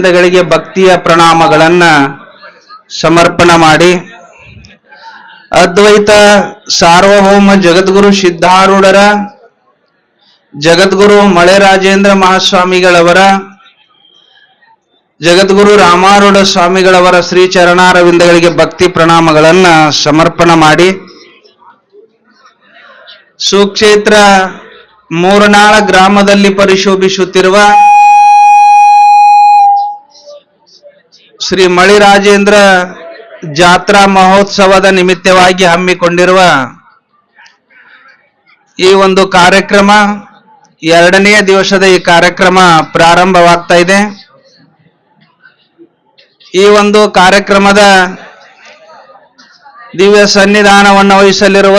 ಗಳಿಗೆ ಭಕ್ತಿಯ ಪ್ರಣಾಮಗಳನ್ನ ಸಮರ್ಪಣ ಮಾಡಿ ಅದ್ವೈತ ಸಾರ್ವಭೌಮ ಜಗದ್ಗುರು ಸಿದ್ಧಾರೂಢರ, ಜಗದ್ಗುರು ಮಳೆ ರಾಜೇಂದ್ರ ಮಹಾಸ್ವಾಮಿಗಳವರ, ಜಗದ್ಗುರು ರಾಮಾರೂಢ ಸ್ವಾಮಿಗಳವರ ಶ್ರೀ ಚರಣಾರವಿಂದಗಳಿಗೆ ಭಕ್ತಿ ಪ್ರಣಾಮಗಳನ್ನ ಸಮರ್ಪಣ ಮಾಡಿ ಸುಕ್ಷೇತ್ರ ಮೂರ್ನಾಳ ಗ್ರಾಮದಲ್ಲಿ ಪರಿಶೋಭಿಸುತ್ತಿರುವ ಶ್ರೀ ಮಳಿರಾಜೇಂದ್ರ ಜಾತ್ರಾ ಮಹೋತ್ಸವದ ನಿಮಿತ್ತವಾಗಿ ಹಮ್ಮಿಕೊಂಡಿರುವ ಈ ಒಂದು ಕಾರ್ಯಕ್ರಮ ಎರಡನೆಯ ದಿವಸದ ಈ ಕಾರ್ಯಕ್ರಮ ಪ್ರಾರಂಭವಾಗ್ತಾ ಇದೆ. ಈ ಒಂದು ಕಾರ್ಯಕ್ರಮದ ದಿವ್ಯ ಸನ್ನಿಧಾನವನ್ನು ವಹಿಸಲಿರುವ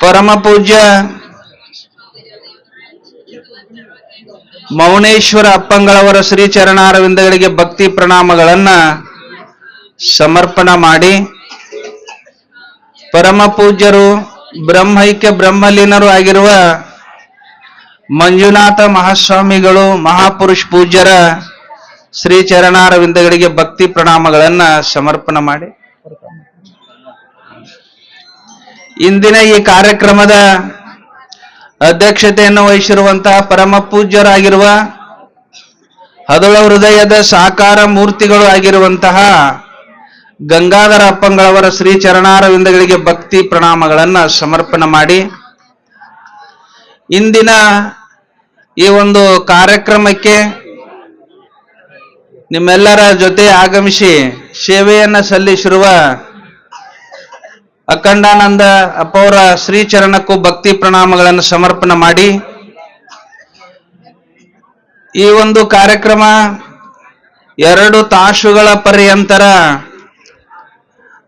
ಪರಮ ಪೂಜ್ಯ ಮೌನೇಶ್ವರ ಅಪ್ಪಂಗಳವರ ಶ್ರೀ ಚರಣಾರವಿಂದಗಳಿಗೆ ಭಕ್ತಿ ಪ್ರಣಾಮಗಳನ್ನ ಸಮರ್ಪಣ ಮಾಡಿ ಪರಮ ಪೂಜ್ಯರು, ಬ್ರಹ್ಮೈಕ್ಯ ಬ್ರಹ್ಮಲೀನರು ಆಗಿರುವ ಮಂಜುನಾಥ ಮಹಾಸ್ವಾಮಿಗಳು, ಮಹಾಪುರುಷ ಪೂಜ್ಯರ ಶ್ರೀ ಚರಣಾರವಿಂದಗಳಿಗೆ ಭಕ್ತಿ ಪ್ರಣಾಮಗಳನ್ನ ಸಮರ್ಪಣ ಮಾಡಿ. ಇಂದಿನ ಈ ಕಾರ್ಯಕ್ರಮದ ಅಧ್ಯಕ್ಷತೆಯನ್ನು ವಹಿಸಿರುವಂತಹ ಪರಮ ಪೂಜ್ಯರಾಗಿರುವ ಹದಳ ಹೃದಯದ ಸಾಕಾರ ಮೂರ್ತಿಗಳು ಆಗಿರುವಂತಹ ಗಂಗಾಧರ ಅಪ್ಪಂಗಳವರ ಶ್ರೀ ಚರಣಾರವಿಂದಗಳಿಗೆ ಭಕ್ತಿ ಪ್ರಣಾಮಗಳನ್ನು ಸಮರ್ಪಣೆ ಮಾಡಿ ಇಂದಿನ ಈ ಒಂದು ಕಾರ್ಯಕ್ರಮಕ್ಕೆ ನಿಮ್ಮೆಲ್ಲರ ಜೊತೆ ಆಗಮಿಸಿ ಸೇವೆಯನ್ನು ಸಲ್ಲಿಸಿರುವ ಅಖಂಡಾನಂದ ಅಪ್ಪವರ ಶ್ರೀಚರಣಕ್ಕೂ ಭಕ್ತಿ ಪ್ರಣಾಮಗಳನ್ನು ಸಮರ್ಪಣೆ ಮಾಡಿ ಈ ಒಂದು ಕಾರ್ಯಕ್ರಮ ಎರಡು ತಾಸುಗಳ ಪರ್ಯಂತರ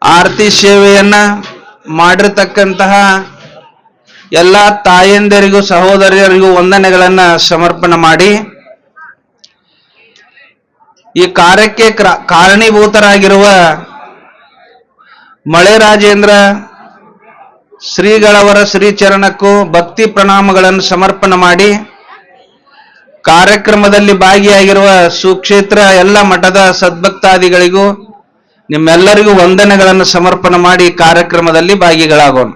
ಆರತಿ ಸೇವೆಯನ್ನ ಮಾಡಿರ್ತಕ್ಕಂತಹ ಎಲ್ಲ ತಾಯಂದಿರಿಗೂ, ಸಹೋದರಿಯರಿಗೂ ವಂದನೆಗಳನ್ನ ಸಮರ್ಪಣೆ ಮಾಡಿ ಈ ಕಾರ್ಯಕ್ಕೆ ಕ್ರ- ಕಾರಣೀಭೂತರಾಗಿರುವ ಮಳೆ ರಾಜೇಂದ್ರ, ಶ್ರೀಗಳವರ ಶ್ರೀಚರಣಕ್ಕೂ ಭಕ್ತಿ ಪ್ರಣಾಮಗಳನ್ನು ಸಮರ್ಪಣೆ ಮಾಡಿ, ಕಾರ್ಯಕ್ರಮದಲ್ಲಿ ಭಾಗಿಯಾಗಿರುವ ಸುಕ್ಷೇತ್ರ ಎಲ್ಲ ಮಠದ ಸದ್ಭಕ್ತಾದಿಗಳಿಗೂ ನಿಮ್ಮೆಲ್ಲರಿಗೂ ವಂದನೆಗಳನ್ನು ಸಮರ್ಪಣೆ ಮಾಡಿ ಕಾರ್ಯಕ್ರಮದಲ್ಲಿ ಭಾಗಿಗಳಾಗೋಣ.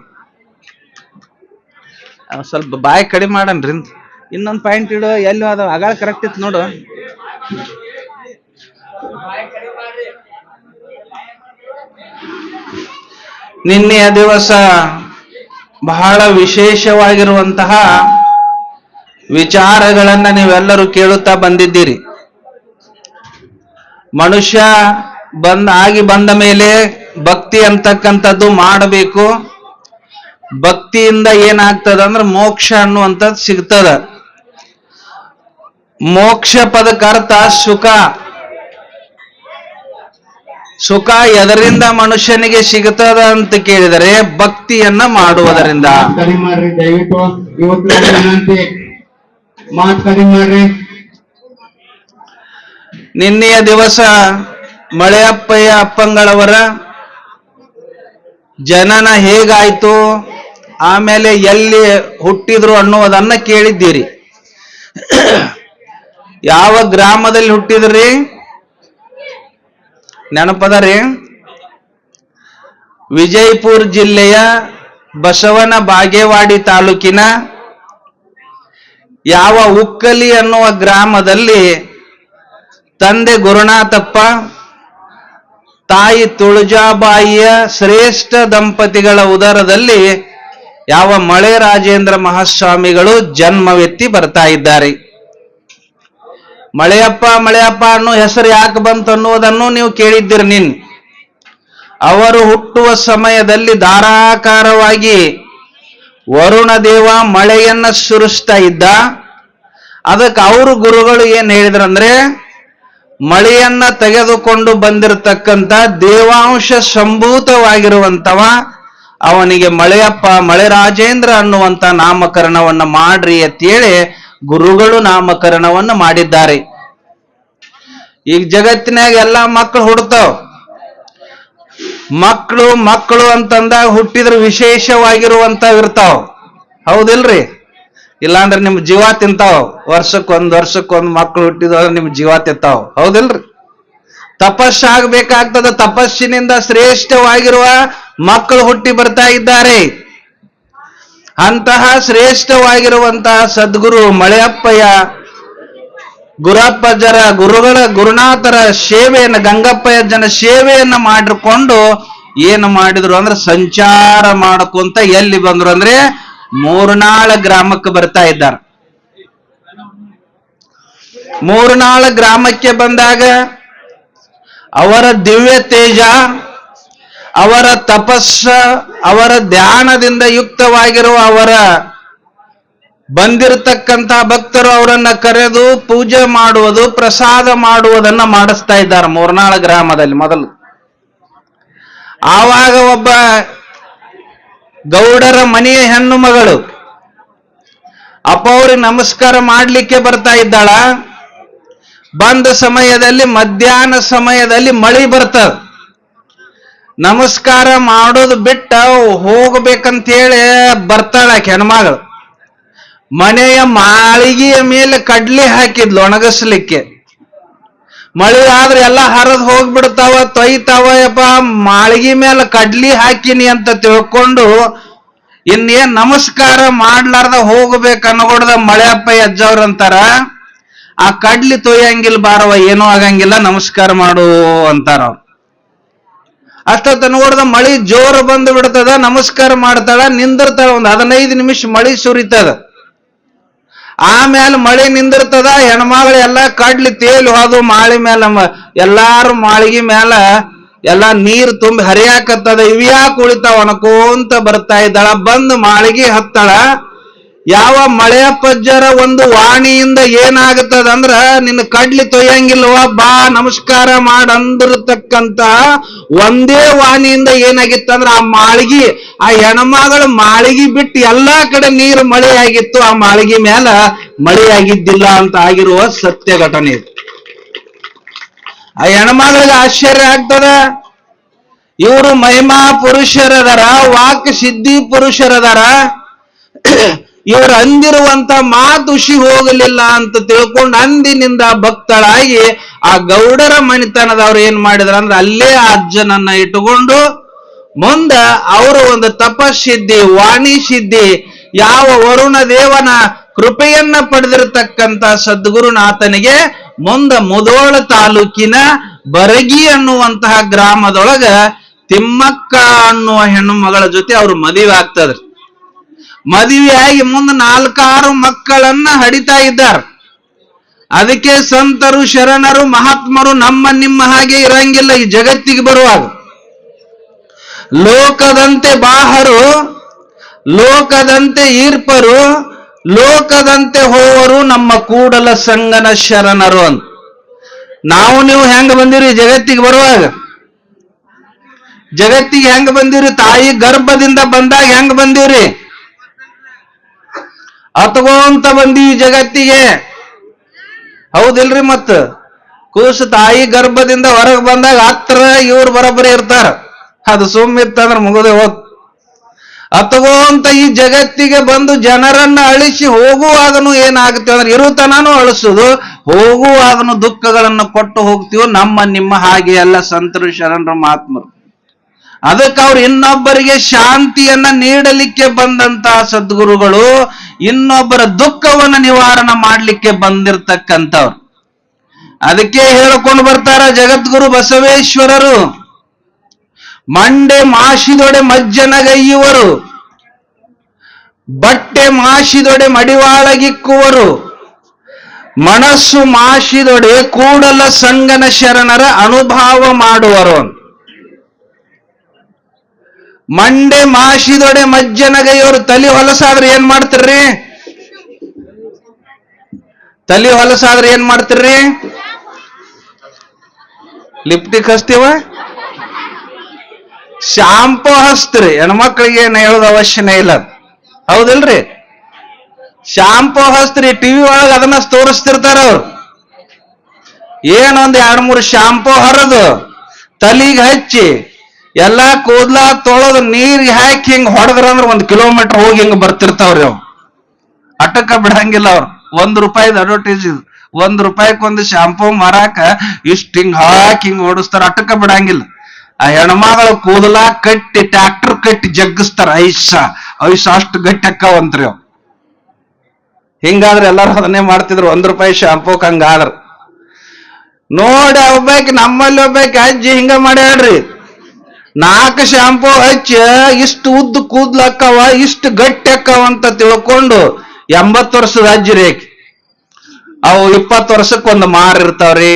ಸ್ವಲ್ಪ ಬಾಯಿ ಕಡಿಮೆ ಮಾಡನ್ರಿ. ಇನ್ನೊಂದು ಪಾಯಿಂಟ್ ಇಡು, ಎಲ್ಲಿ ಅದ ಅಗಾಳ ಕರೆಕ್ಟ್ ಇತ್ತು ನೋಡು. ನಿನ್ನೆಯ ದಿವಸ ಬಹಳ ವಿಶೇಷವಾಗಿರುವಂತಹ ವಿಚಾರಗಳನ್ನ ನೀವೆಲ್ಲರೂ ಕೇಳುತ್ತಾ ಬಂದಿದ್ದೀರಿ. ಮನುಷ್ಯ ಬಂದ ಆಗಿ ಬಂದ ಮೇಲೆ ಭಕ್ತಿ ಅಂತಕ್ಕಂಥದ್ದು ಮಾಡಬೇಕು. ಭಕ್ತಿಯಿಂದ ಏನಾಗ್ತದ ಅಂದ್ರೆ ಮೋಕ್ಷ ಅನ್ನುವಂಥದ್ದು ಸಿಗ್ತದ. ಮೋಕ್ಷ ಪದಕ್ಕರ್ಥ ಸುಖ. ಸುಖ ಎದರಿಂದ ಮನುಷ್ಯನಿಗೆ ಸಿಗುತ್ತದ ಅಂತ ಕೇಳಿದರೆ ಭಕ್ತಿಯನ್ನ ಮಾಡುವುದರಿಂದ. ಕಡಿಮೆ ಮಾಡ್ರಿ ದಯವಿಟ್ಟು. ಇವತ್ತು ವಿನಂತಿ ಮಾತ್ ಕಡಿಮೆ ಮಾಡ್ರಿ. ನಿನ್ನೆಯ ದಿವಸ ಮಳೆಯಪ್ಪಯ್ಯ ಅಪ್ಪಂಗಳವರ ಜನನ ಹೇಗಾಯ್ತು? ಆಮೇಲೆ ಎಲ್ಲಿ ಹುಟ್ಟಿದ್ರು ಅನ್ನುವುದನ್ನ ಕೇಳಿದ್ದೀರಿ. ಯಾವ ಗ್ರಾಮದಲ್ಲಿ ಹುಟ್ಟಿದ್ರಿ? ನೆನಪದ ರೀ? ವಿಜಯಪುರ ಜಿಲ್ಲೆಯ ಬಸವನ ಬಾಗೇವಾಡಿ ತಾಲೂಕಿನ ಯಾವ ಉಕ್ಕಲಿ ಅನ್ನುವ ಗ್ರಾಮದಲ್ಲಿ ತಂದೆ ಗುರುನಾಥಪ್ಪ, ತಾಯಿ ತುಳಜಾಬಾಯಿಯ ಶ್ರೇಷ್ಠ ದಂಪತಿಗಳ ಉದರದಲ್ಲಿ ಯಾವ ಮಳೆ ರಾಜೇಂದ್ರ ಮಹಾಸ್ವಾಮಿಗಳು ಜನ್ಮವೆತ್ತಿ ಬರ್ತಾ ಇದ್ದಾರೆ. ಮಳೆಯಪ್ಪ ಮಳೆಯಪ್ಪ ಅನ್ನೋ ಹೆಸರು ಯಾಕೆ ಬಂತು ಅನ್ನುವುದನ್ನು ನೀವು ಕೇಳಿದ್ದೀರಿ ನಿನ್. ಅವರು ಹುಟ್ಟುವ ಸಮಯದಲ್ಲಿ ಧಾರಾಕಾರವಾಗಿ ವರುಣ ದೇವ ಮಳೆಯನ್ನ ಸುರಿಸ್ತಾ ಇದ್ದ. ಅದಕ್ಕೆ ಅವರು ಗುರುಗಳು ಏನ್ ಹೇಳಿದ್ರಂದ್ರೆ ಮಳೆಯನ್ನ ತೆಗೆದುಕೊಂಡು ಬಂದಿರತಕ್ಕಂತ ದೇವಾಂಶ ಸಂಭೂತವಾಗಿರುವಂತವ ಅವನಿಗೆ ಮಳೆಯಪ್ಪ, ಮಳೆ ರಾಜೇಂದ್ರ ಅನ್ನುವಂತ ನಾಮಕರಣವನ್ನ ಮಾಡ್ರಿ ಅಂತೇಳಿ ಗುರುಗಳು ನಾಮಕರಣವನ್ನು ಮಾಡಿದ್ದಾರೆ. ಈಗ ಜಗತ್ತಿನಾಗ ಎಲ್ಲಾ ಮಕ್ಕಳು ಹುಡ್ತಾವ. ಮಕ್ಕಳು ಮಕ್ಕಳು ಅಂತಂದಾಗ ಹುಟ್ಟಿದ್ರೆ ವಿಶೇಷವಾಗಿರುವಂತ ಇರ್ತಾವ. ಹೌದಿಲ್ರಿ? ಇಲ್ಲಾಂದ್ರೆ ನಿಮ್ ಜೀವ ತಿಂತಾವ. ವರ್ಷಕ್ಕೊಂದ್ ವರ್ಷಕ್ಕೊಂದ್ ಮಕ್ಕಳು ಹುಟ್ಟಿದ್ರೆ ನಿಮ್ ಜೀವ ತಿಂತಾವ. ಹೌದಿಲ್ರಿ? ತಪಸ್ಸಾಗಬೇಕಾಗ್ತದ ತಪಸ್ಸಿನಿಂದ ಶ್ರೇಷ್ಠವಾಗಿರುವ ಮಕ್ಕಳು ಹುಟ್ಟಿ ಬರ್ತಾ ಇದ್ದಾರೆ. ಅಂತಹ ಶ್ರೇಷ್ಠವಾಗಿರುವಂತಹ ಸದ್ಗುರು ಮಳೆಯಪ್ಪಯ್ಯ, ಗುರಪ್ಪಜರ, ಗುರುಗಳ ಗುರುನಾಥರ ಸೇವೆಯನ್ನ, ಗಂಗಪ್ಪಯ್ಯಜ್ಜನ ಸೇವೆಯನ್ನ ಮಾಡಿಕೊಂಡು ಏನು ಮಾಡಿದ್ರು ಅಂದ್ರೆ ಸಂಚಾರ ಮಾಡ್ಕೊಂತ ಎಲ್ಲಿ ಬಂದ್ರು ಅಂದ್ರೆ ಮೂರ್ನಾಳ ಗ್ರಾಮಕ್ಕೆ ಬರ್ತಾ ಇದ್ದಾರೆ. ಮೂರ್ನಾಳ ಗ್ರಾಮಕ್ಕೆ ಬಂದಾಗ ಅವರ ದಿವ್ಯ ತೇಜ, ಅವರ ತಪಸ್ಸ ಅವರ ಧ್ಯಾನದಿಂದ ಯುಕ್ತವಾಗಿರುವ ಅವರ ಬಂದಿರತಕ್ಕಂತ ಭಕ್ತರು ಅವರನ್ನ ಕರೆದು ಪೂಜೆ ಮಾಡುವುದು, ಪ್ರಸಾದ ಮಾಡುವುದನ್ನ ಮಾಡಿಸ್ತಾ ಇದ್ದಾರೆ ಮೂರ್ನಾಳ ಗ್ರಾಮದಲ್ಲಿ ಮೊದಲು. ಆವಾಗ ಒಬ್ಬ ಗೌಡರ ಮನೆಯ ಹೆಣ್ಣು ಮಗಳು ಅವ್ರಿಗೆ ನಮಸ್ಕಾರ ಮಾಡ್ಲಿಕ್ಕೆ ಬರ್ತಾ ಇದ್ದಾಳ. ಬಂದ ಸಮಯದಲ್ಲಿ, ಮಧ್ಯಾಹ್ನ ಸಮಯದಲ್ಲಿ ಮಳಿ ಬರ್ತದ. ನಮಸ್ಕಾರ ಮಾಡೋದು ಬಿಟ್ಟ ಹೋಗ್ಬೇಕಂತೇಳಿ ಬರ್ತಾಳ ಆಕೆ ಹೆಣ್ಮಗಳು. ಮನೆಯ ಮಾಳಿಗೆಯ ಮೇಲೆ ಕಡ್ಲಿ ಹಾಕಿದ್ಲು ಒಣಗಿಸ್ಲಿಕ್ಕೆ. ಮಳೆ ಆದ್ರೆ ಎಲ್ಲ ಹರಿದ್ ಹೋಗ್ಬಿಡ್ತಾವ ತೊಯ್ತಾವ ಯಪ್ಪ ಮಾಳಿಗೆ ಮೇಲೆ ಕಡ್ಲಿ ಹಾಕಿನಿ ಅಂತ ತಿಳ್ಕೊಂಡು ಇನ್ನೇನ್ ನಮಸ್ಕಾರ ಮಾಡ್ಲಾರ್ದ ಹೋಗ್ಬೇಕು ಅನ್ಕೊಡ್ದ ಮಳೆಯಪ್ಪ ಅಜ್ಜವ್ರ ಅಂತಾರ, ಆ ಕಡ್ಲಿ ತೊಯ್ಯಂಗಿಲ್ ಬಾರವ ಏನೂ ಆಗಂಗಿಲ್ಲ, ನಮಸ್ಕಾರ ಮಾಡು ಅಂತಾರ ಅವ್ರು ಅಷ್ಟೊತ್ತ ನೋಡ್ದ ಮಳಿ ಜೋರು ಬಂದು ಬಿಡ್ತದ, ನಮಸ್ಕಾರ ಮಾಡ್ತಾಳ ನಿಂದಿರ್ತಾಳ ಒಂದ್ ಹದಿನೈದು ನಿಮಿಷ ಮಳಿ ಸುರಿತದ. ಆಮೇಲೆ ಮಳಿ ನಿಂದಿರ್ತದ, ಹೆಣ್ಮಗಳು ಎಲ್ಲ ಕಡ್ಲಿ ತೇಲಿ ಹೋದು ಮಾಳಿ ಮೇಲೆ ಎಲ್ಲಾರು ಮಾಳಿಗೆ ಮೇಲ ಎಲ್ಲ ನೀರ್ ತುಂಬಿ ಹರಿಯಾಕತ್ತದ, ಇವ್ಯಾಕ್ ಉಳಿತಾವ ಅನ್ಕೋಂತ ಬರ್ತಾ ಇದ್ದಾಳ, ಬಂದು ಮಾಳಿಗೆ ಹತ್ತಾಳ. ಯಾವ ಮಳೆಯ ಪಜ್ಜರ ಒಂದು ವಾಣಿಯಿಂದ ಏನಾಗುತ್ತದ ಅಂದ್ರ ನಿನ್ನ ಕಡ್ಲಿ ತೊಯ್ಯಂಗಿಲ್ವ? ಬಾ, ನಮಸ್ಕಾರ ಮಾಡ ಅಂದಿರತಕ್ಕಂತ ಒಂದೇ ವಾಣಿಯಿಂದ ಏನಾಗಿತ್ತಂದ್ರ ಆ ಮಾಳಿಗೆ, ಆ ಹೆಣಮಗಳು ಮಾಳಿಗೆ ಬಿಟ್ಟು ಎಲ್ಲಾ ಕಡೆ ನೀರು ಮಳೆ ಆಗಿತ್ತು ಆ ಮಾಳಿಗೆ ಮೇಲ ಮಳೆ ಆಗಿದ್ದಿಲ್ಲ ಅಂತ ಆಗಿರುವ ಸತ್ಯ ಘಟನೆ ಇದು. ಆ ಹೆಣ್ಮಗಳಿಗೆ ಆಶ್ಚರ್ಯ ಆಗ್ತದ? ಇವರು ಮಹಿಮಾ ಪುರುಷರದರ, ವಾಕ್ ಸಿದ್ಧಿ ಪುರುಷರದಾರ ಇವರು ಅಂದಿರುವಂತ ಮಾತು ಹುಷಿ ಹೋಗಲಿಲ್ಲ ಅಂತ ತಿಳ್ಕೊಂಡು ಅಂದಿನಿಂದ ಭಕ್ತಳಾಗಿ ಆ ಗೌಡರ ಮಣಿತನದವ್ರು ಏನ್ ಮಾಡಿದ್ರ ಅಂದ್ರೆ ಅಲ್ಲೇ ಅಜ್ಜನನ್ನ ಇಟ್ಟುಕೊಂಡು ಮುಂದ ಅವರು ಒಂದು ತಪಸ್ಸಿದ್ದಿ ವಾಣಿ ಸಿದ್ಧಿ, ಯಾವ ವರುಣ ದೇವನ ಕೃಪೆಯನ್ನ ಪಡೆದಿರತಕ್ಕಂತ ಸದ್ಗುರುನಾಥನಿಗೆ ಮುಂದ ಮುದೋಳ ತಾಲೂಕಿನ ಬರಗಿ ಅನ್ನುವಂತಹ ಗ್ರಾಮದೊಳಗ ತಿಮ್ಮಕ್ಕ ಅನ್ನುವ ಹೆಣ್ಣು ಮಗಳ ಜೊತೆ ಅವ್ರು ಮದುವೆ ಆಗ್ತದ್ರಿ. ಮದುವೆಯಾಗಿ ಮುಂದೆ ನಾಲ್ಕಾರು ಮಕ್ಕಳನ್ನ ಹಡಿತಾ ಇದ್ದಾರೆ. ಅದಕ್ಕೆ ಸಂತರು, ಶರಣರು, ಮಹಾತ್ಮರು ನಮ್ಮ ನಿಮ್ಮ ಹಾಗೆ ಇರಂಗಿಲ್ಲ, ಈ ಜಗತ್ತಿಗೆ ಬರುವಾಗ. ಲೋಕದಂತೆ ಬಾಹರು, ಲೋಕದಂತೆ ಈರ್ಪರು, ಲೋಕದಂತೆ ಹೋವರು ನಮ್ಮ ಕೂಡಲ ಸಂಗನ ಶರಣರು ಅಂತ. ನಾವು ನೀವು ಹೆಂಗ ಬಂದಿರಿ ಜಗತ್ತಿಗೆ ಬರುವಾಗ? ಜಗತ್ತಿಗೆ ಹೆಂಗ ಬಂದಿರಿ, ತಾಯಿ ಗರ್ಭದಿಂದ ಬಂದಾಗ ಹೆಂಗ ಬಂದಿರಿ? ಅತ್ಗೋಂತ ಬಂದಿ ಜಗತ್ತಿಗೆ. ಹೌದಿಲ್ರಿ ಮತ್ತ? ಕೂಸು ತಾಯಿ ಗರ್ಭದಿಂದ ಹೊರಗೆ ಬಂದಾಗ ಹತ್ರ ಇವ್ರು ಬರೋಬ್ಬರಿ ಇರ್ತಾರ. ಅದು ಸುಮ್ಮಿತ್ತಂದ್ರ ಮುಗದೆ ಹೋಗ್ ಅತಗೋಂತ ಈ ಜಗತ್ತಿಗೆ ಬಂದು ಜನರನ್ನ ಅಳಿಸಿ ಹೋಗುವಾಗನು ಏನಾಗುತ್ತೆ ಅಂದ್ರೆ ಇರುತನಾನು ಅಳಿಸುದು ಹೋಗುವಾಗನು ದುಃಖಗಳನ್ನು ಕೊಟ್ಟು ಹೋಗ್ತೀವೋ ನಮ್ಮ ನಿಮ್ಮ ಹಾಗೆ ಎಲ್ಲ ಸಂತರು ಶರಣರು ಮಹಾತ್ಮರು ಅದಕ್ಕೆ ಅವ್ರು ಇನ್ನೊಬ್ಬರಿಗೆ ಶಾಂತಿಯನ್ನ ನೀಡಲಿಕ್ಕೆ ಬಂದಂತಹ ಸದ್ಗುರುಗಳು ಇನ್ನೊಬ್ಬರ ದುಃಖವನ್ನ ನಿವಾರಣೆ ಮಾಡಲಿಕ್ಕೆ ಬಂದಿರತಕ್ಕಂಥವ್ರು ಅದಕ್ಕೆ ಹೇಳಿಕೊಂಡು ಬರ್ತಾರ ಜಗದ್ಗುರು ಬಸವೇಶ್ವರರು, ಮಂಡೆ ಮಾಶಿದೊಡೆ ಮಜ್ಜನಗೈಯುವರು, ಬಟ್ಟೆ ಮಾಶಿದೊಡೆ ಮಡಿವಾಳಗಿಕ್ಕುವರು, ಮನಸ್ಸು ಮಾಶಿದೊಡೆ ಕೂಡಲ ಸಂಗನ ಶರಣರ ಅನುಭವ ಮಾಡುವರು. ಮಂಡೆ ಮಾಶಿದೊಡೆ ಮಜ್ಜನಗೈಯವರು ತಲೆ ಹೊಲಸಾದ್ರೆ ಏನ್ ಮಾಡ್ತಿರ್ರಿ? ತಲೆ ಹೊಲಸಾದ್ರೆ ಏನ್ ಮಾಡ್ತಿರ್ರಿ? ಲಿಪ್ಟಿಕ್ ಹಚ್ತೀವ ಶಾಂಪು ಹಸ್ತ್ರಿ ಹೆಣ್ಮಕ್ಳಿಗೆ ಏನ್ ಹೇಳೋದು ಅವಶ್ಯನೇ ಇಲ್ಲ. ಹೌದಿಲ್ರಿ? ಶಾಂಪು ಹಸ್ತ್ರಿ ಟಿವಿ ಒಳಗೆ ಅದನ್ನ ತೋರಿಸ್ತಿರ್ತಾರ ಅವ್ರು. ಏನೊಂದು ಎರಡ್ ಮೂರು ಶಾಂಪು ಹರಿದು ತಲಿಗೆ ಹಚ್ಚಿ ಎಲ್ಲಾ ಕೂದ್ಲ ತೊಳೆದು ನೀರ್ ಹಾಕಿ ಹಿಂಗ್ ಹೊಡೆದ್ರ ಅಂದ್ರೆ ಒಂದ್ ಕಿಲೋಮೀಟರ್ ಹೋಗಿ ಹಿಂಗ್ ಬರ್ತಿರ್ತಾವ್ರಿ ಅವ್ ಅಟಕ ಬಿಡಂಗಿಲ್ಲ ಅವ್ರು. ಒಂದ್ ರೂಪಾಯಿದ ಅಡ್ವರ್ಟೈಸ್ ಇದು. ಒಂದ್ ರೂಪಾಯಿಗೊಂದು ಶಾಂಪೂ ಮಾರಾಕ ಇಷ್ಟ ಹಿಂಗ್ ಹಾಕಿ ಹಿಂಗ್ ಓಡಿಸ್ತಾರ. ಅಟಕ ಬಿಡಂಗಿಲ್ಲ. ಆ ಹೆಣ್ಮಗಳು ಕೂದಲ ಕಟ್ಟಿ ಟ್ರ್ಯಾಕ್ಟರ್ ಕಟ್ಟಿ ಜಗ್ಗಿಸ್ತಾರ. ಐಷ ಐಷ ಅಷ್ಟು ಗಟ್ಟಿ ಅವ್ ಹಿಂಗಾದ್ರೆ ಎಲ್ಲಾರು ಅದನ್ನೇ ಮಾಡ್ತಿದ್ರು. ಒಂದ್ ರೂಪಾಯಿ ಶಾಂಪೂಕ್ ಹಂಗಾದ್ರ. ನೋಡಿ ಒಬ್ಬಾಕಿ, ನಮ್ಮಲ್ಲಿ ಒಬ್ಬಾಕಿ ಅಜ್ಜಿ ಹಿಂಗ ಮಾಡ್ಯಾಳ್ರಿ. ನಾಲ್ಕು ಶಾಂಪೂ ಹಚ್ಚಿ ಇಷ್ಟು ಉದ್ದ ಕೂದ್ಲಕ್ಕವ ಇಷ್ಟು ಗಟ್ಟಿ ಅಕ್ಕವ ಅಂತ ತಿಳ್ಕೊಂಡು ಎಂಬತ್ತು ವರ್ಷದ ಅಜ್ಜಿ ರೇಖೆ ಅವು ಇಪ್ಪತ್ತು ವರ್ಷಕ್ಕೆ ಒಂದು ಮಾರ್ ಇರ್ತಾವ್ರಿ.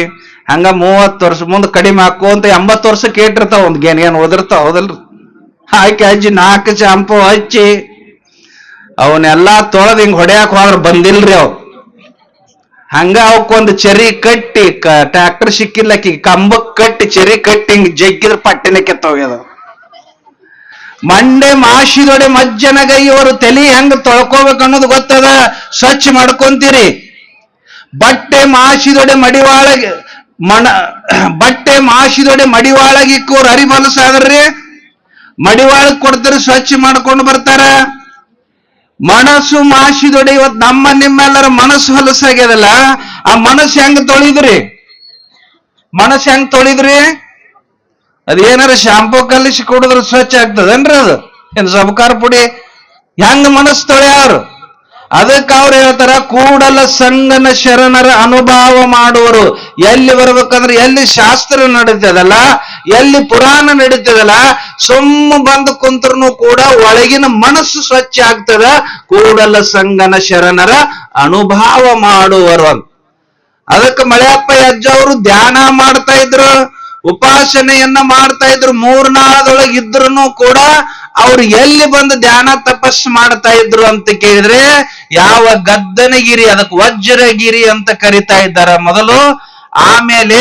ಹಂಗ ಮೂವತ್ತು ವರ್ಷ ಮುಂದೆ ಕಡಿಮೆ ಹಾಕು ಅಂತ ಎಂಬತ್ತು ವರ್ಷಕ್ಕೆ ಏಟಿರ್ತಾವ ಒಂದು ಗೇನ್ ಏನ್ ಓದಿರ್ತಾವ, ಹೌದಲ್ರಿ? ಹಾಕಿ ಅಜ್ಜಿ ನಾಲ್ಕು ಶಾಂಪೂ ಹಚ್ಚಿ ಅವನ್ನೆಲ್ಲಾ ತೊಳೆದ್ ಹಿಂಗ್ ಹೊಡ್ಯಾಕ್ ಹೋದ್ರ ಬಂದಿಲ್ರಿ ಅವ್. ಹಂಗ ಅವಕ್ಕೊಂದು ಚರಿ ಕಟ್ಟಿ ಟ್ರ್ಯಾಕ್ಟರ್ ಸಿಕ್ಕಿಲ್ಲಕ್ಕಿ ಕಂಬಕ್ ಕಟ್ಟಿ ಚರಿ ಕಟ್ಟಿ ಹಿಂಗ್ ಜಗ್ಗಿದ್ರ ಪಟ್ಟಿನ ಕೆತ್ತೋಗ್ಯದ. ಮಂಡೆ ಮಾಶಿದೊಡೆ ಮಜ್ಜನಗ ಇವರು ತಲಿ ಹೆಂಗ್ ತೊಳ್ಕೋಬೇಕು ಅನ್ನೋದು ಗೊತ್ತದ? ಸ್ವಚ್ಛ ಮಾಡ್ಕೊಂತೀರಿ. ಬಟ್ಟೆ ಮಾಸಿದೊಡೆ ಮಡಿವಾಳಗೆ, ಮಣ, ಬಟ್ಟೆ ಮಾಸಿದೊಡೆ ಮಡಿವಾಳಗಿಕ್ಕವ್ರು ಹರಿಬಲಸಾದ್ರಿ ಮಡಿವಾಳಕ್ ಕೊಡ್ತಾರೆ, ಸ್ವಚ್ಛ ಮಾಡ್ಕೊಂಡು ಬರ್ತಾರ? ಮನಸ್ಸು ಮಾಸಿದೊಡೆ ಇವತ್ ನಮ್ಮ ನಿಮ್ಮೆಲ್ಲರ ಮನಸ್ಸು ಹೊಲಸಾಗ್ಯದಲ್ಲ? ಆ ಮನಸ್ಸು ಹೆಂಗ್ ತೊಳಿದ್ರಿ? ಮನಸ್ಸು ಹೆಂಗ್ ತೊಳಿದ್ರಿ? ಅದೇನಾರ ಶಾಂಪೂ ಕಲಿಸಿ ಕುಡಿದ್ರೆ ಸ್ವಚ್ಛ ಆಗ್ತದೇನ್ರಿ ಅದು? ಏನ್ ಸಬಕಾರ ಪುಡಿ? ಹೆಂಗ್ ಮನಸ್ಸು ತೊಳೆಯವ್ರು? ಅದಕ್ಕೆ ಅವ್ರು ಹೇಳ್ತಾರ, ಕೂಡಲ ಸಂಗನ ಶರಣರ ಅನುಭವ ಮಾಡುವರು. ಎಲ್ಲಿ ಬರ್ಬೇಕಂದ್ರೆ, ಎಲ್ಲಿ ಶಾಸ್ತ್ರ ನಡೀತದಲ್ಲ, ಎಲ್ಲಿ ಪುರಾಣ ನಡೀತದಲ್ಲ, ಸುಮ್ಮ ಬಂದು ಕುಂತ್ರು ಕೂಡ ಒಳಗಿನ ಮನಸ್ಸು ಸ್ವಚ್ಛ ಆಗ್ತದ, ಕೂಡಲ ಸಂಗನ ಶರಣರ ಅನುಭವ ಮಾಡುವರು ಅಂತ. ಅದಕ್ಕೆ ಮಳೆಯಪ್ಪ ಅಜ್ಜ ಅವರು ಧ್ಯಾನ ಮಾಡ್ತಾ ಇದ್ರು, ಉಪಾಸನೆಯನ್ನ ಮಾಡ್ತಾ ಇದ್ರು ಮೂರ್ನಾಳದೊಳಗಿದ್ರು ಕೂಡ ಅವ್ರು ಎಲ್ಲಿ ಬಂದು ಧ್ಯಾನ ತಪಸ್ಸು ಮಾಡ್ತಾ ಇದ್ರು ಅಂತ ಕೇಳಿದ್ರೆ, ಯಾವ ಗದ್ದನಗಿರಿ, ಅದಕ್ಕೆ ವಜ್ರಗಿರಿ ಅಂತ ಕರಿತಾ ಇದ್ದಾರ ಮೊದಲು. ಆಮೇಲೆ